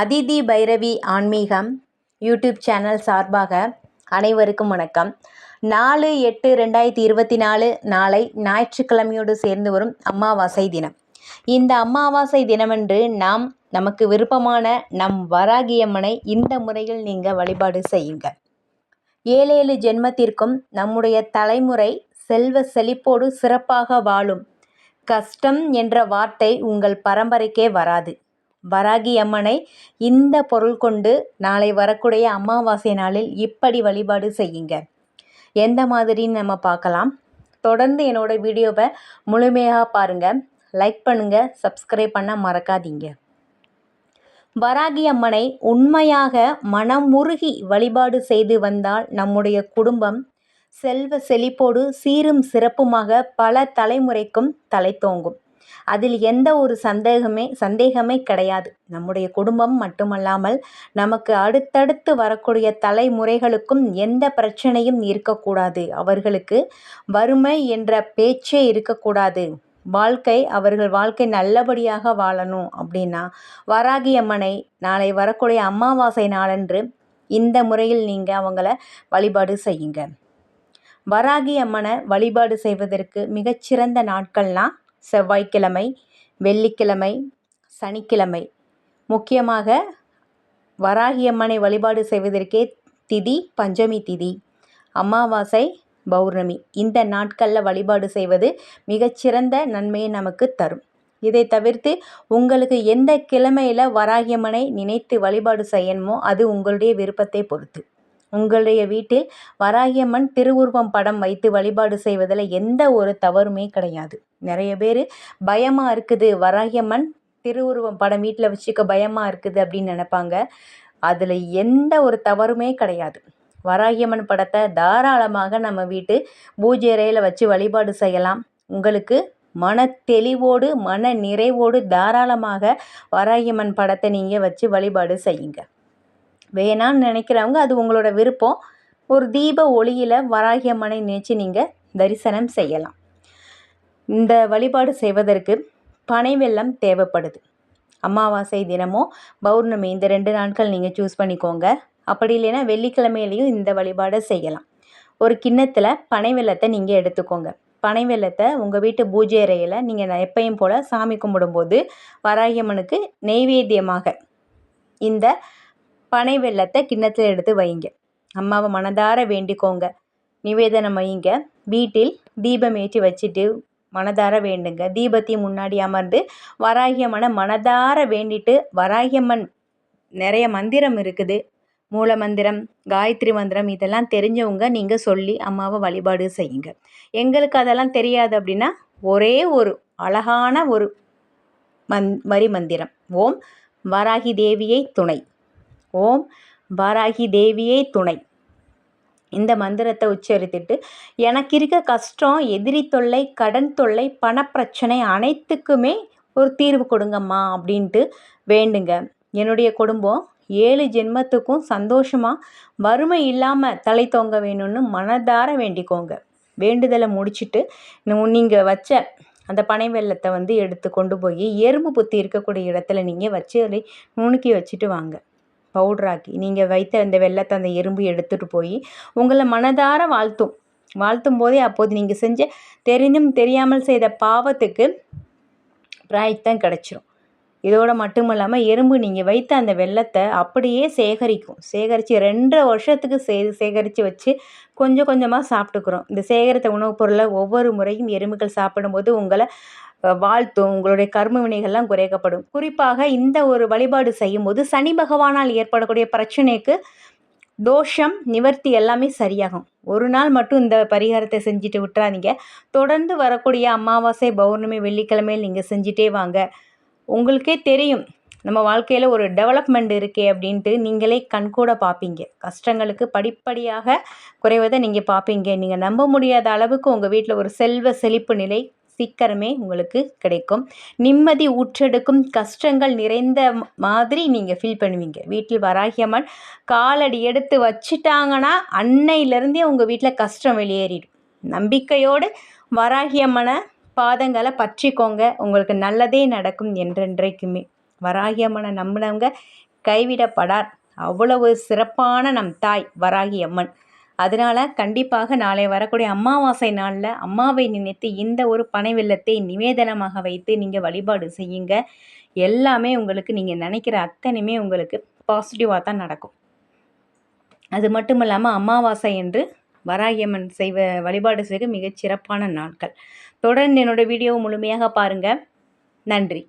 அதிதி பைரவி ஆன்மீகம் YouTube channel சார்பாக அனைவருக்கும் வணக்கம். நாலு எட்டு ரெண்டாயிரத்தி இருபத்தி நாலு நாளை ஞாயிற்றுக்கிழமையோடு சேர்ந்து வரும் அமாவாசை தினம். இந்த அமாவாசை தினமன்று நாம் நமக்கு விருப்பமான நம் வராகியம்மனை இந்த முறையில் நீங்கள் வழிபாடு செய்யுங்க. ஏழேழு ஜென்மத்திற்கும் நம்முடைய தலைமுறை செல்வ செழிப்போடு சிறப்பாக வாழும். கஷ்டம் என்ற வார்த்தை உங்கள் பரம்பரைக்கே வராது. வராகி அம்மனை இந்த பொருள் கொண்டு நாளை வரக்கூடிய அமாவாசை நாளில் இப்படி வழிபாடு செய்யுங்க. எந்த மாதிரின்னு நம்ம பார்க்கலாம். தொடர்ந்து என்னோட வீடியோவை முழுமையாக பாருங்கள் லைக் பண்ணுங்கள் சப்ஸ்கிரைப் பண்ண மறக்காதீங்க. வராகி அம்மனை உண்மையாக மனம் மனமுருகி வழிபாடு செய்து வந்தால் நம்முடைய குடும்பம் செல்வ செழிப்போடு சீரும் சிறப்புமாக பல தலைமுறைக்கும் தலைத்தோங்கும் அதில் எந்த ஒரு சந்தேகமே சந்தேகமே கிடையாது. நம்முடைய குடும்பம் மட்டுமல்லாமல் நமக்கு அடுத்தடுத்து வரக்கூடிய தலைமுறைகளுக்கும் எந்த பிரச்சனையும் இருக்கக்கூடாது. அவர்களுக்கு வறுமை என்ற பேச்சே இருக்கக்கூடாது. வாழ்க்கை அவர்கள் வாழ்க்கை நல்லபடியாக வாழணும் அப்படின்னா வராகி அம்மனை நாளை வரக்கூடிய அமாவாசை நாளன்று இந்த முறையில் நீங்கள் அவங்கள வழிபாடு செய்யுங்க. வராகி அம்மனை வழிபாடு செய்வதற்கு மிகச்சிறந்த நாட்கள்னால் செவ்வாய்க்கிழமை வெள்ளிக்கிழமை சனிக்கிழமை. முக்கியமாக வராகியம்மனை வழிபாடு செய்வதற்கே திதி பஞ்சமி திதி அமாவாசை பௌர்ணமி. இந்த நாட்களில் வழிபாடு செய்வது மிகச்சிறந்த நன்மையை நமக்கு தரும். இதை தவிர்த்து உங்களுக்கு எந்த கிழமையில் வராகியம்மனை நினைத்து வழிபாடு செய்யணுமோ அது உங்களுடைய விருப்பத்தை பொறுத்து. உங்களுடைய வீட்டில் வராகியம்மன் திருவுருவம் படம் வைத்து வழிபாடு செய்வதில் எந்த ஒரு தவறுமே கிடையாது. நிறைய பேர் பயமாக இருக்குது வராகியம்மன் திருவுருவம் படம் வீட்டில் வச்சுக்க பயமாக இருக்குது அப்படின்னு நினப்பாங்க. அதில் எந்த ஒரு தவறுமே கிடையாது. வராகியம்மன் படத்தை தாராளமாக நம்ம வீட்டு பூஜை அறையில் வச்சு வழிபாடு செய்யலாம். உங்களுக்கு மன தெளிவோடு மன நிறைவோடு தாராளமாக வராகியம்மன் படத்தை நீங்கள் வச்சு வழிபாடு செய்யுங்க. வேணான்னு நினைக்கிறவங்க அது உங்களோட விருப்பம். ஒரு தீப ஒளியில் வராகி அம்மனை நினச்சி நீங்கள் தரிசனம் செய்யலாம். இந்த வழிபாடு செய்வதற்கு பனை வெள்ளம் தேவைப்படுது. அமாவாசை தினமோ பௌர்ணமி இந்த ரெண்டு நாட்கள் நீங்கள் சூஸ் பண்ணிக்கோங்க. அப்படி இல்லைன்னா வெள்ளிக்கிழமையிலையும் இந்த வழிபாடை செய்யலாம். ஒரு கிண்ணத்தில் பனை வெள்ளத்தை நீங்கள் எடுத்துக்கோங்க. பனை வெள்ளத்தை உங்கள் வீட்டு பூஜை அறையில் நீங்கள் எப்பையும் போல் சாமி கும்பிடும்போது வராகியம்மனுக்கு நெய்வேத்தியமாக இந்த பனை வெள்ளத்தை கிண்ணத்தில் எடுத்து வைங்க. அம்மாவை மனதார வேண்டிக்கோங்க. நிவேதனம் வைங்க. வீட்டில் தீபம் ஏற்றி வச்சுட்டு மனதார வேண்டுங்க. தீபத்தையும் முன்னாடி அமர்ந்து வராகியம்மனை மனதார வேண்டிட்டு வராகியம்மன் நிறைய மந்திரம் இருக்குது. மூல மந்திரம் காயத்ரி மந்திரம் இதெல்லாம் தெரிஞ்சவங்க நீங்கள் சொல்லி அம்மாவை வழிபாடு செய்யுங்க. எங்களுக்கு அதெல்லாம் தெரியாது அப்படின்னா ஒரே ஒரு அழகான ஒரு மந் வரி மந்திரம். ஓம் வராகி தேவியை துணை. ஓம் வாராகி தேவியே துணை. இந்த மந்திரத்தை உச்சரித்துட்டு எனக்கு இருக்க கஷ்டம் எதிரி தொல்லை கடன் தொல்லை பணப்பிரச்சனை அனைத்துக்குமே ஒரு தீர்வு கொடுங்கம்மா அப்படின்ட்டு வேண்டுங்க. என்னுடைய குடும்பம் ஏழு ஜென்மத்துக்கும் சந்தோஷமாக வறுமை இல்லாமல் தலை தொங்க வேணும்னு மனதார வேண்டிக்கோங்க. வேண்டுதலை முடிச்சுட்டு நீங்கள் வச்ச அந்த பனை வெள்ளத்தை வந்து எடுத்து கொண்டு போய் எறும்பு புத்தி இருக்கக்கூடிய இடத்துல நீங்கள் வச்சு அதை நுணுக்கி வச்சுட்டு வாங்க. பவுடராக்கி நீங்கள் வைத்த அந்த வெள்ளத்தை அந்த எறும்பு எடுத்துகிட்டு போய் உங்களை மனதார வாழ்த்தும். வாழ்த்தும் போதே அப்போது நீங்கள் செஞ்ச தெரிந்தும் தெரியாமல் செய்த பாவத்துக்கு பிராயத்தம் கிடச்சிரும். இதோடு மட்டும் இல்லாமல் எறும்பு நீங்கள் வைத்த அந்த வெள்ளத்தை அப்படியே சேகரிக்கும். சேகரித்து ரெண்டரை வருஷத்துக்கு சே சேகரித்து வச்சு கொஞ்சம் கொஞ்சமாக சாப்பிட்டுக்கிறோம். இந்த சேகரித்த உணவுப் பொருளை ஒவ்வொரு முறையும் எறும்புகள் சாப்பிடும்போது உங்களை வாழ்த்தும். உங்களுடைய கர்ம வினைகள்லாம் குறைக்கப்படும். குறிப்பாக இந்த ஒரு வழிபாடு செய்யும்போது சனி பகவானால் ஏற்படக்கூடிய பிரச்சனைக்கு தோஷம் நிவர்த்தி எல்லாமே சரியாகும். ஒரு நாள் மட்டும் இந்த பரிகாரத்தை செஞ்சுட்டு விட்டுறாதீங்க. தொடர்ந்து வரக்கூடிய அமாவாசை பௌர்ணமி வெள்ளிக்கிழமையில் நீங்கள் செஞ்சிட்டே வாங்க. உங்களுக்கே தெரியும். நம்ம வாழ்க்கையில் ஒரு டெவலப்மெண்ட் இருக்கே அப்படின்ட்டு நீங்களே கண்கூட பார்ப்பீங்க கஷ்டங்களுக்கு படிப்படியாக குறைவதை நீங்கள் பார்ப்பீங்க நீங்கள் நம்ப முடியாத அளவுக்கு உங்கள் வீட்டில் ஒரு செல்வ செழிப்பு நிலை சீக்கிரமே உங்களுக்கு கிடைக்கும். நிம்மதி ஊற்றெடுக்கும் கஷ்டங்கள் நிறைந்த மாதிரி நீங்கள் ஃபீல் பண்ணுவீங்க. வீட்டில் வராகியம்மன் காலடி எடுத்து வச்சுட்டாங்கன்னா அன்னையிலேருந்தே உங்கள் வீட்டில் கஷ்டம் வெளியேறிடும். நம்பிக்கையோடு வராகியம்மனை பாதங்களை பற்றிக்கோங்க. உங்களுக்கு நல்லதே நடக்கும் என்றென்றைக்குமே. வராகி அம்மனை நம்பினவங்க கைவிடப்படார். அவ்வளவு சிறப்பான நம் தாய் வராகி அம்மன். அதனால் கண்டிப்பாக நாளை வரக்கூடிய அமாவாசை நாளில் அம்மாவை நினைத்து இந்த ஒரு பனை வெள்ளத்தை நிவேதனமாக வைத்து நீங்கள் வழிபாடு செய்யுங்க. எல்லாமே உங்களுக்கு நீங்கள் நினைக்கிற அத்தனையுமே உங்களுக்கு பாசிட்டிவாக தான் நடக்கும். அது மட்டும் இல்லாமல் அமாவாசை என்று வராகியம்மன் செய்வ வழிபாடு செய்க மிகச் சிறப்பான நாட்கள். தொடர்ந்து என்னோடய வீடியோவை முழுமையாக பாருங்கள் நன்றி.